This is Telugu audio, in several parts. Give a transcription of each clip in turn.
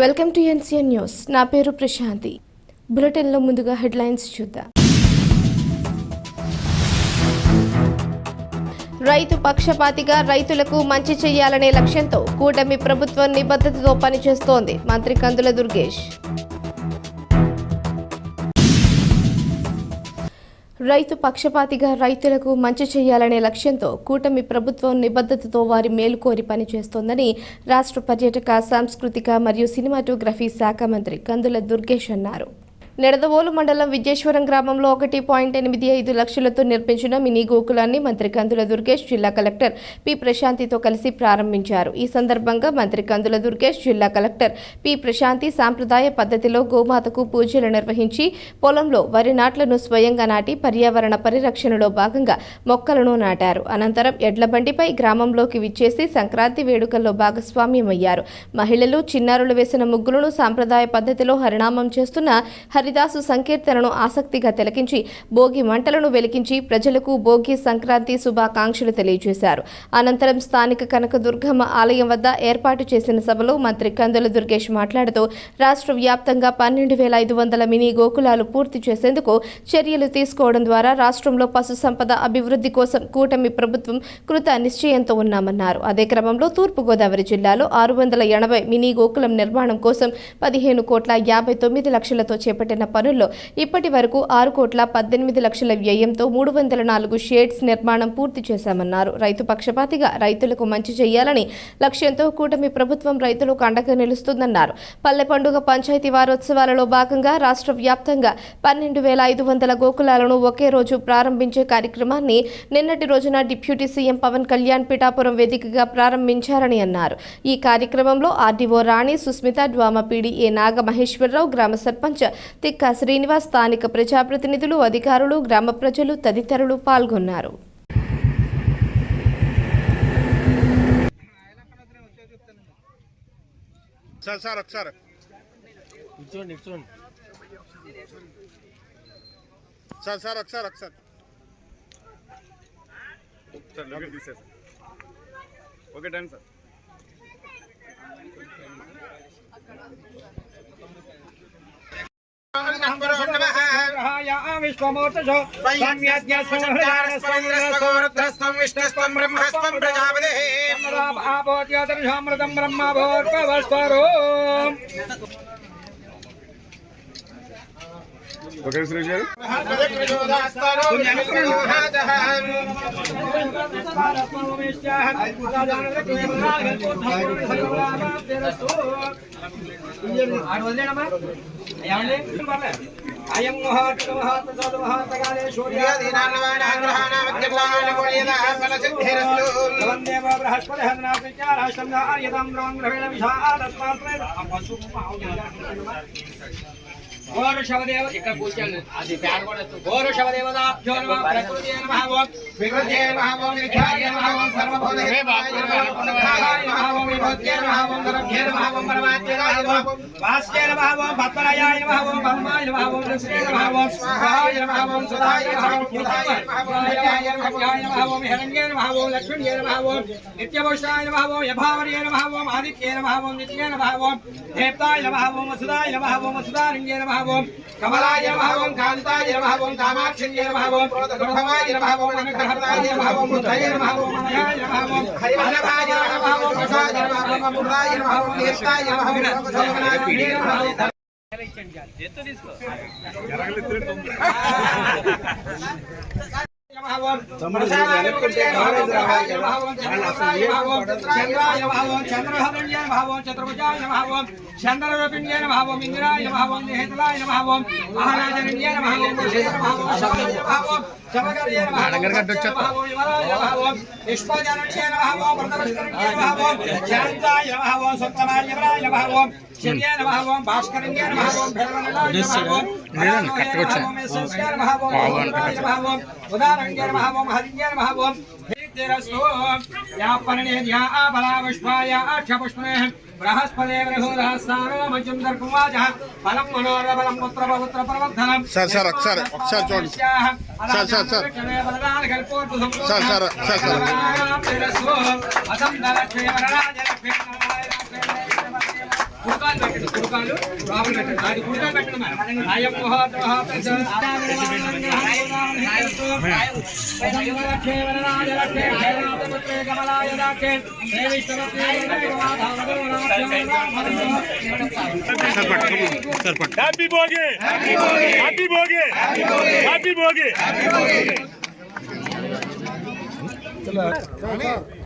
Welcome to NCN news. నా పేరు ప్రశాంతి. బులెటిన్లో ముందుగా హెడ్లైన్స్ చూద్దాం. రైతు పక్షపాతిగా రైతులకు మంచి చేయాలనే లక్ష్యంతో కూటమి ప్రభుత్వం నిబద్ధతతో పనిచేస్తోంది మంత్రి కందుల దుర్గేష్. రైతు పక్షపాతిగా రైతులకు మంచి చేయాలనే లక్ష్యంతో కూటమి ప్రభుత్వం నిబద్ధతతో వారి మేలు కోరి పనిచేస్తోందని రాష్ట్ర పర్యాటక సాంస్కృతిక మరియు సినిమాటోగ్రఫీ శాఖ మంత్రి కందుల దుర్గేష్ అన్నారు. నిడదవోలు మండలం విజయేశ్వరం గ్రామంలో ఒకటి పాయింట్ ఎనిమిది ఐదు లక్షలతో నిర్మించిన మినీ గోకులాన్ని మంత్రి కందుల దుర్గేష్ జిల్లా కలెక్టర్ పి ప్రశాంతితో కలిసి ప్రారంభించారు. ఈ సందర్భంగా మంత్రి కందుల దుర్గేష్ జిల్లా కలెక్టర్ పి ప్రశాంతి సాంప్రదాయ పద్ధతిలో గోమాతకు పూజలు నిర్వహించి పొలంలో వరి నాట్లను స్వయంగా నాటి పర్యావరణ పరిరక్షణలో భాగంగా మొక్కలను నాటారు. అనంతరం ఎడ్ల బండిపై గ్రామంలోకి విచ్చేసి సంక్రాంతి వేడుకల్లో భాగస్వామ్యమయ్యారు. మహిళలు చిన్నారులు వేసిన ముగ్గులను సాంప్రదాయ పద్ధతిలో హరినామం చేస్తున్న హరిదాసు సంకీర్తనను ఆసక్తిగా తిలకించి భోగి మంటలను వెలిగించి ప్రజలకు భోగి సంక్రాంతి శుభాకాంక్షలు తెలియజేశారు. అనంతరం స్థానిక కనకదుర్గమ్మ ఆలయం వద్ద ఏర్పాటు చేసిన సభలో మంత్రి కందుల దుర్గేష్ మాట్లాడుతూ రాష్ట్ర వ్యాప్తంగా పన్నెండు వేల ఐదు వందల మినీ గోకులాలు పూర్తి చేసేందుకు చర్యలు తీసుకోవడం ద్వారా రాష్ట్రంలో పశు సంపద అభివృద్ధి కోసం కూటమి ప్రభుత్వం కృత నిశ్చయంతో ఉన్నామన్నారు. అదే క్రమంలో తూర్పుగోదావరి జిల్లాలో ఆరు వందల ఎనభై మినీ గోకులం నిర్మాణం కోసం పదిహేను కోట్ల యాభై తొమ్మిది లక్షలతో చేపట్టిన పనుల్లో ఇప్పటి వరకు ఆరు కోట్ల పద్దెనిమిది లక్షల వ్యయంతో మూడు వందల నాలుగు షేడ్స్ నిర్మాణం పూర్తి చేశామన్నారు. రైతు పక్షపాతిగా రైతులకు మంచి చేయాలని లక్ష్యంతో కూటమి ప్రభుత్వం రైతులకు అండగా నిలుస్తుందన్నారు. పల్లె పండుగ పంచాయతీ వారోత్సవాలలో భాగంగా రాష్ట్ర వ్యాప్తంగా పన్నెండు వేల ఐదు వందల గోకులాలను ఒకే రోజు ప్రారంభించే కార్యక్రమాన్ని నిన్నటి రోజున డిప్యూటీ సీఎం పవన్ కళ్యాణ్ పిఠాపురం వేదికగా ప్రారంభించారని అన్నారు. ఈ కార్యక్రమంలో RDO Rani Susmitha DWMA PD ఏ గ్రామ సర్పంచ్ తిక్క శ్రీనివాస్ స్థానిక ప్రజాప్రతినిధులు అధికారులు గ్రామ ప్రజలు తదితరులు పాల్గొన్నారు. Sir sir. ఒకసారి నిల్చోండి నిల్చోండి సార్ సార్ ఒకసారి ఒకసారి సార్లోకి తీసేసారు ఓకే డన్ సార్ విశ్వమూర్తజో ఆపోత్యోదర్శామృతం బ్రహ్మభోర్పవస్వరో ఓకే సురేష్ గారు అయం మహాత్మ మహాత్మ మహాత్మకాలే సూర్య దేవ బృహస్పతి హస్నాశం యదం బ్రహ్మ గ్రహణ గౌరవదేవ ఇక్కడ కూర్చోండి అది ఫ్యాన్ కూడా గౌరవదేవతాభ్యో నమ ప్రకృతి నమ ఓం వికృతి నమ ఓం విఖ్యాయ నమ ఓం సర్వభూత నమ ఓం విభూత్యే నమ ఓం సర్వభ్యే నమ ఓం పరమాత్మే నమ ఓం వాస్య నమ ఓం పద్మరాయాయ నమ ఓం పద్మాయ నమ ఓం లక్ష్మీ నమ ఓం స్వాహాయ నమ ఓం సుధాయ నమ ఓం కృతాయ నమ ఓం హిరణ్యే నమ ఓం లక్ష్మణ్యే నమ ఓం నిత్యభూషాయ నమ ఓం యభావర్యే నమ ఓం ఆదిత్యే నమ ఓం నిత్యే ఓం దేవతాయ నమ ఓం వసుదాయ నమ ఓం వసుదారంగే ఓం కమలాయ నమ ఓం కాంతాయ నమ ఓం కామాక్షిణ్యే నమ ఓం ప్రభవాయ నమ ఓం నమః నమ ఓం ఓం ఓం హరివల్లభాయ ఓం ప్రసాద నమ ఓం అమృతాయ నమ ఓం తీర్థాయ ఓం సర్వనారాయణే నమ ఓం భావం ఇందిరాయ భావం నిహితలాయ భావం మహారాజనిన్యేన భావం భావం భావం భావం భావం భావం శాంతాయ భావం భావం బృహస్పదే బలం మనోర బలం పుత్ర పౌత్ర ప్రవర్ధనం సార్, సార్, ఒకసారి, ఒకసారి చూడండి. Sir, sir, sir. Sir, sir, sir, sir. కుడుకాలు పెట్టండి కుడుకాలు లోపల పెట్టండి అది కుడుకాలు పెట్టండి మరి అయం happy Bhogi happy Bhogi happy Bhogi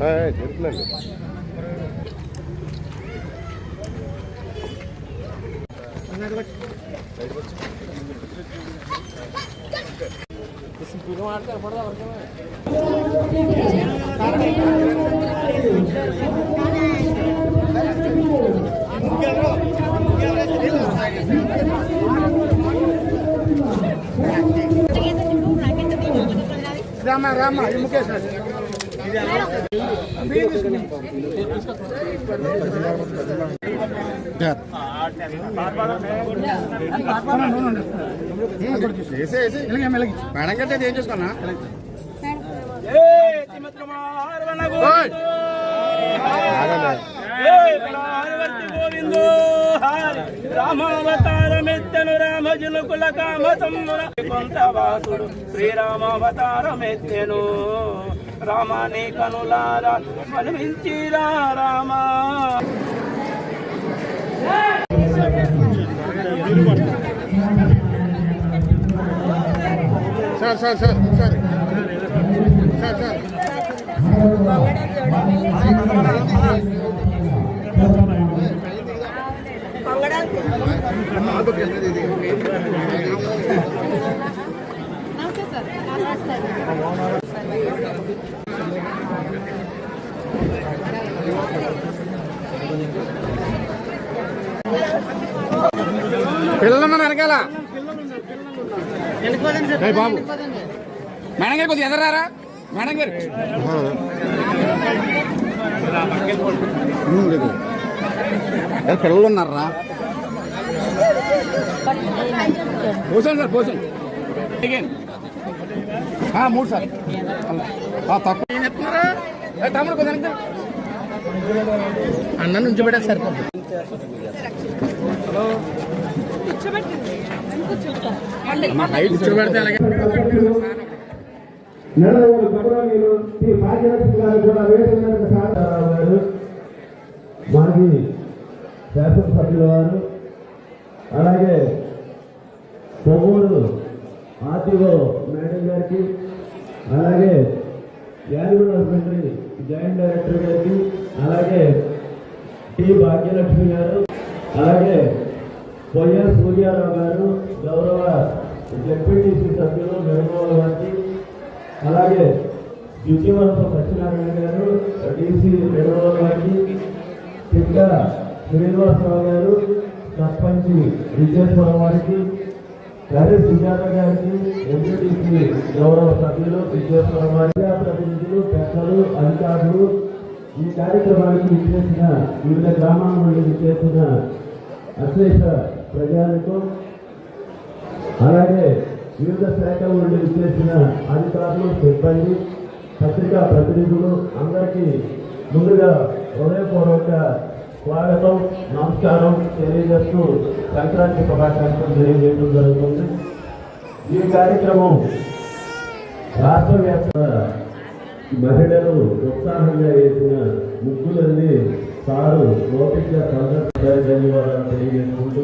జరుగుతుందండి రామ రామ ముఖేష్ మేడం కంటే ఏం చేసుకున్నా రామావతారమెత్తను రామజునుకుల కామతమ్మున కొంత వాసుడు శ్రీరామావతారమెత్తెను. రామాని కనులారా మనమించిరా Rama. Sir sir sir sir. Sir sir. వెనకాల. మేడం గారు కొద్దిగా ఎదరారా మేడం గారు. పిల్లలు ఉన్నారా పోసాను సార్ పోసాను మూడు సార్. ఆ, తక్కువ. ఏం చెప్తున్నారా? ఏ, తమ్ముడు తిరుగు. అన్న నుంచి పెట్టా సరిపోతుంది అమ్మ, మాజీ శాసనసభ్యుల వారు అలాగే పొగూరు ఆర్టీఓ మేడం గారికి అలాగే యానిమల్ హస్బెండరీ జాయింట్ డైరెక్టర్ గారికి అలాగే టి భాగ్యలక్ష్మి గారు అలాగే వైఎస్ సూర్యారావు గారు గౌరవ జడ్పీటీసీ సభ్యులు వేణుగోపాల్ గారికి అలాగే విజయవరం సత్యనారాయణ గారు డీసీ వేణుగోపాల్ గారికి చిక్క శ్రీనివాసరావు గారు సర్పంచ్ విజయేశ్వరం వారికి గారి సుజాత గారికి ఎంపీటీసీ గౌరవ సభ్యులు విజయేశ్వరం వారికి ప్రతినిధులు పెద్దలు అధికారులు ఈ కార్యక్రమానికి విచ్చేసిన వివిధ గ్రామాల నుండి విచ్చేసిన అశ్లేష ప్రజానికం. అలాగే వివిధ శాఖల నుండి విచ్చేసిన అధికారులు సిబ్బంది పత్రికా ప్రతినిధులు అందరికీ ముందుగా హృదయపూర్వక స్వాగతం నమస్కారం తెలియజేస్తూ సంక్రాంతి శుభాకాంక్షలు తెలియజేయడం జరుగుతుంది. ఈ కార్యక్రమం రాష్ట్ర వ్యాప్త మహిళలు ఉత్సాహంగా వేసిన ముగ్గులన్నీ సారు ఓపిక ధన్యవాదాలు తెలియజేసుకుంటూ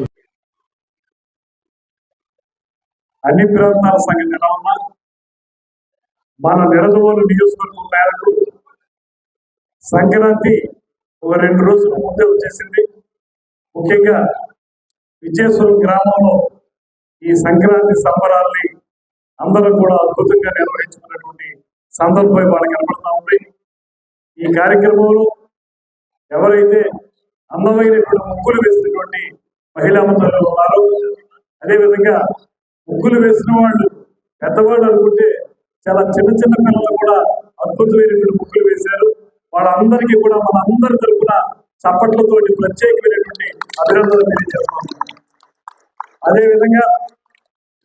అన్ని ప్రాంతాల సంగతి ఎలా ఉన్నా మన నిడదవోలు నియోజకవర్గం మేరకు సంక్రాంతి ఒక రెండు రోజుల ముందే వచ్చేసింది. ముఖ్యంగా విజయేశ్వరం గ్రామంలో ఈ సంక్రాంతి సంబరాల్ని అందరూ కూడా అద్భుతంగా నిర్వహించుకున్నటువంటి సందర్భం ఇవాళ కనపడతా ఉంది. ఈ కార్యక్రమంలో ఎవరైతే అందమైనటువంటి ముగ్గులు వేసినటువంటి మహిళా మంత్రులు ఉన్నారో అదేవిధంగా ముగ్గులు వేసిన వాళ్ళు పెద్దవాళ్ళు అనుకుంటే చాలా చిన్న చిన్న పిల్లలు కూడా అద్భుతమైనటువంటి ముగ్గులు వేశారు. వాళ్ళందరికీ కూడా మన అందరి తరపున చప్పట్లతోటి ప్రత్యేకమైనటువంటి అభినందనలు తెలియజేస్తాం అదేవిధంగా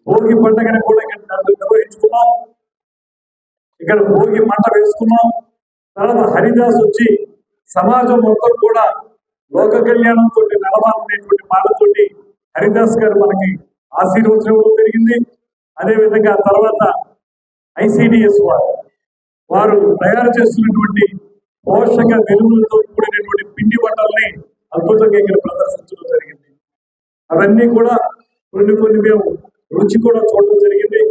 భోగి పండుగను కూడా ఇక్కడ నిర్వహించుకున్నాం. ఇక్కడ భోగి మంట వేసుకున్నాం. తర్వాత హరిదాస్ వచ్చి సమాజం మొత్తం కూడా లోక కళ్యాణంతో నడవాలనేటువంటి మాటతోటి హరిదాస్ గారు మనకి ఆశీర్వచనం ఇవ్వడం జరిగింది. అదేవిధంగా తర్వాత ఐసిడిఎస్ వారు వారు తయారు చేస్తున్నటువంటి పోషక వెలుగులతో కూడినటువంటి పిండి వంటల్ని అద్భుతంగా ఇక్కడ ప్రదర్శించడం జరిగింది. అవన్నీ కూడా కొన్ని కొన్ని మేము రుచి కూడా చూడటం జరిగింది.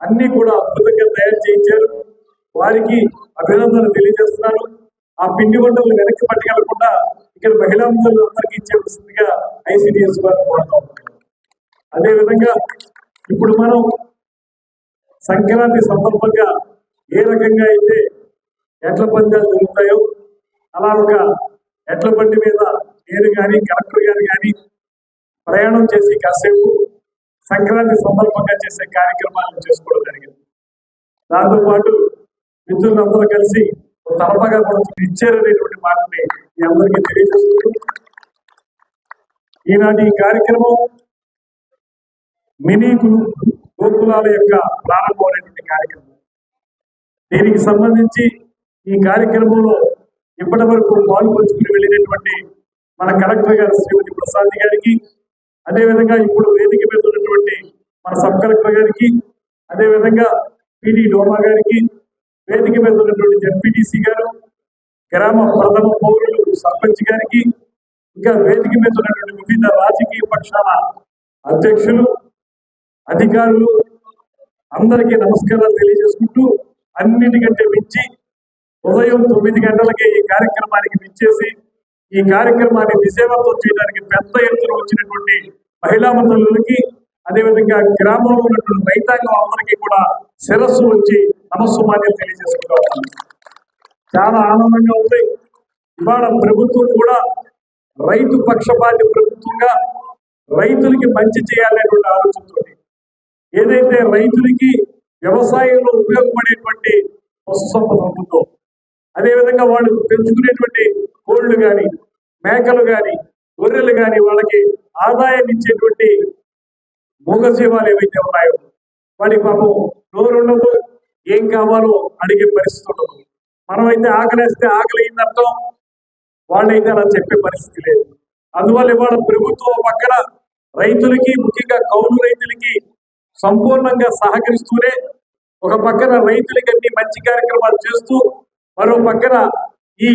అన్నీ కూడా అద్భుతంగా తయారు చేయించారు. వారికి అభినందన తెలియజేస్తున్నాను. ఆ పిండి వంటలు వెనక్కి పట్టుకెళ్ళకుండా ఇక్కడ మహిళా ముందు అందరికీ ఇచ్చేవలసిందిగా ఐసిడిఎస్ వారు కోరుతాం అదేవిధంగా ఇప్పుడు మనం సంక్రాంతి సందర్భంగా ఏ రకంగా అయితే ఎడ్ల పందాలు జరుగుతాయో అలా ఒక ఎడ్ల బండి మీద నేను కానీ కలెక్టర్ గారు కానీ ప్రయాణం చేసి కాసేపు సంక్రాంతి సందర్భంగా చేసే కార్యక్రమాలను చేసుకోవడం జరిగింది. దాంతోపాటు మిత్రులందరూ కలిసి తలపగా కూడా ఇచ్చారనేటువంటి మాటని మీ అందరికీ తెలియజేస్తూ ఈనాటి ఈ కార్యక్రమం మినీకులు గోకులాల యొక్క ప్రారంభమైనటువంటి కార్యక్రమం. దీనికి సంబంధించి ఈ కార్యక్రమంలో ఇప్పటి వరకు పాల్పంచుకుని వెళ్ళినటువంటి మన కలెక్టర్ గారు శ్రీమతి ప్రసాద్ గారికి అదేవిధంగా ఇప్పుడు వేదిక మీద ఉన్నటువంటి మన సబ్ కలెక్టర్ గారికి అదేవిధంగా పిడి డోమా గారికి వేదిక మీద ఉన్నటువంటి జడ్పీటీసీ గారు గ్రామ ప్రథమ పౌరులు సర్పంచ్ గారికి ఇంకా వేదిక మీద ఉన్నటువంటి వివిధ రాజకీయ పక్షాల అధ్యక్షులు అధికారులు అందరికీ నమస్కారాలు తెలియజేసుకుంటూ అన్నిటికంటే మించి ఉదయం తొమ్మిది గంటలకి ఈ కార్యక్రమానికి మించేసి ఈ కార్యక్రమాన్ని విజయవంతం చేయడానికి పెద్ద ఎత్తున వచ్చినటువంటి మహిళా మంత్రులకి అదేవిధంగా గ్రామంలో ఉన్నటువంటి రైతాంగం అందరికీ కూడా శిరస్సు వచ్చి నమస్సుమాన్యం తెలియజేసుకుంటూ చాలా ఆనందంగా ఉంది. ఇవాళ ప్రభుత్వం కూడా రైతు పక్షపాతి ప్రభుత్వంగా రైతులకి మంచి చేయాలనేటువంటి ఆలోచనతో ఏదైతే రైతులకి వ్యవసాయంలో ఉపయోగపడేటువంటి పశు సంపద ఉంటుందో అదేవిధంగా వాళ్ళు పెంచుకునేటువంటి కోళ్ళు కానీ మేకలు కానీ గొర్రెలు కానీ వాళ్ళకి ఆదాయం ఇచ్చేటువంటి మూగజీవాలు ఏవైతే ఉన్నాయో వాడి పాపం నోరుండదు ఏం కావాలో అడిగే పరిస్థితి ఉండదు. మనమైతే ఆకలేస్తే ఆకలి అర్థం వాళ్ళైతే అలా చెప్పే పరిస్థితి లేదు. అందువల్ల ఇవాళ ప్రభుత్వం పక్కన రైతులకి ముఖ్యంగా కౌలు రైతులకి సంపూర్ణంగా సహకరిస్తూనే ఒక పక్కన రైతులకి అన్ని మంచి కార్యక్రమాలు చేస్తూ మరో పక్కన ఈ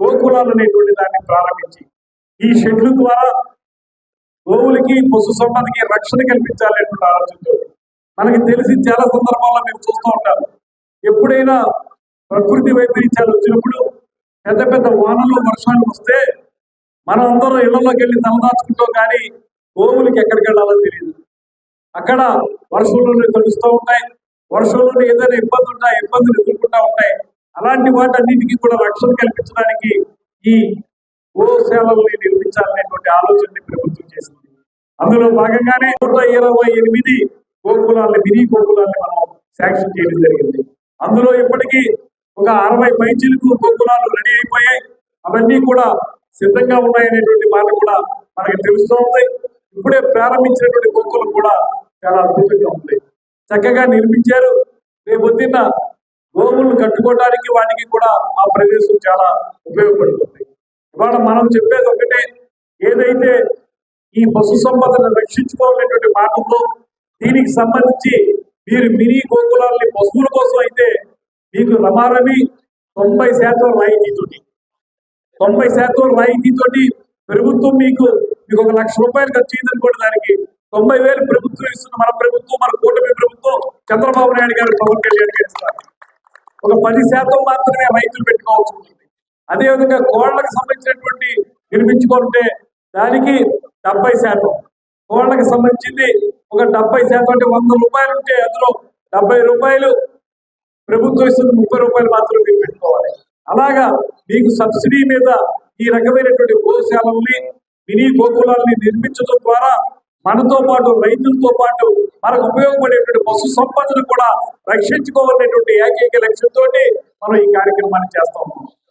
గోకులాలు అనేటువంటి దాన్ని ప్రారంభించి ఈ షెడ్ల ద్వారా గోవులకి పశు సంపదకి రక్షణ కల్పించాలనేటువంటి ఆలోచనతో. మనకి తెలిసి చాలా సందర్భాల్లో మీరు చూస్తూ ఉంటారు. ఎప్పుడైనా ప్రకృతి వైపరీత్యాలు వచ్చినప్పుడు పెద్ద పెద్ద వానలు వర్షాలు వస్తే మనం అందరం ఇళ్ళలోకి వెళ్ళి తలదాచుకుంటాం కానీ గోవులకి ఎక్కడికి వెళ్ళాలో తెలియదు. అక్కడ వర్షంలోనే తడుస్తూ ఉంటాయి. వర్షంలోనే ఏదైనా ఇబ్బంది ఉంటాయి ఇబ్బందులు ఎదుర్కొంటూ ఉంటాయి. అలాంటి వాటన్నిటికీ కూడా రక్షణ కల్పించడానికి ఈ గోశాలని నిర్మించాలనేటువంటి ఆలోచనని ప్రభుత్వం చేసింది. అందులో భాగంగానే నూట ఇరవై ఎనిమిది గోకులాలని మినీ గోకులాలని మనం శాంక్షన్ చేయడం జరిగింది. అందులో ఇప్పటికీ ఒక అరవై పైచీలకు గోకులాలు రెడీ అయిపోయాయి. అవన్నీ కూడా సిద్ధంగా ఉన్నాయనేటువంటి మాట కూడా మనకి తెలుస్తూ ఉంది. ఇప్పుడే ప్రారంభించినటువంటి గోకులం కూడా చాలా అద్భుతంగా ఉంది చక్కగా నిర్మించారు. రేపు పొద్దున్న గోవులను కట్టుకోవడానికి వాటికి కూడా ఆ ప్రదేశం చాలా ఉపయోగపడుతుంది. ఇవాళ మనం చెప్పేది ఒకటే ఏదైతే ఈ పశు సంపదను రక్షించుకోవాలనేటువంటి మాటతో దీనికి సంబంధించి మీరు మినీ గోకులాల్ని పశువుల కోసం అయితే మీకు రమారమి తొంభై శాతం రాయితీతోటి తొంభై శాతం రాయితీతోటి ప్రభుత్వం మీకు మీకు ఒక లక్ష రూపాయలు ఖర్చు అయిందనుకోండి దానికి. తొంభై వేలు ప్రభుత్వం ఇస్తుంది మన ప్రభుత్వం మన కూటమి ప్రభుత్వం చంద్రబాబు నాయుడు గారు పవన్ కళ్యాణ్ గారు ఇస్తారు ఒక పది శాతం మాత్రమే రైతులు పెట్టుకోవాల్సి ఉంటుంది. అదేవిధంగా కోళ్ళకు సంబంధించినటువంటి నిర్మించుకుంటే దానికి డెబ్బై శాతం. కోళ్ళకు సంబంధించింది ఒక డెబ్బై శాతం అంటే వంద రూపాయలు ఉంటే అందులో డెబ్బై రూపాయలు ప్రభుత్వం ఇస్తుంది ముప్పై రూపాయలు మాత్రమే మీరు పెట్టుకోవాలి. అలాగా మీకు సబ్సిడీ మీద ఈ రకమైనటువంటి గోశాలల్ని మినీ గోకులాల్ని నిర్మించడం ద్వారా మనతో పాటు రైతులతో పాటు మనకు ఉపయోగపడేటువంటి పశు సంపదను కూడా రక్షించుకోవాలనేటువంటి ఏకైక లక్ష్యంతో మనం ఈ కార్యక్రమాన్ని చేస్తా ఉన్నాం.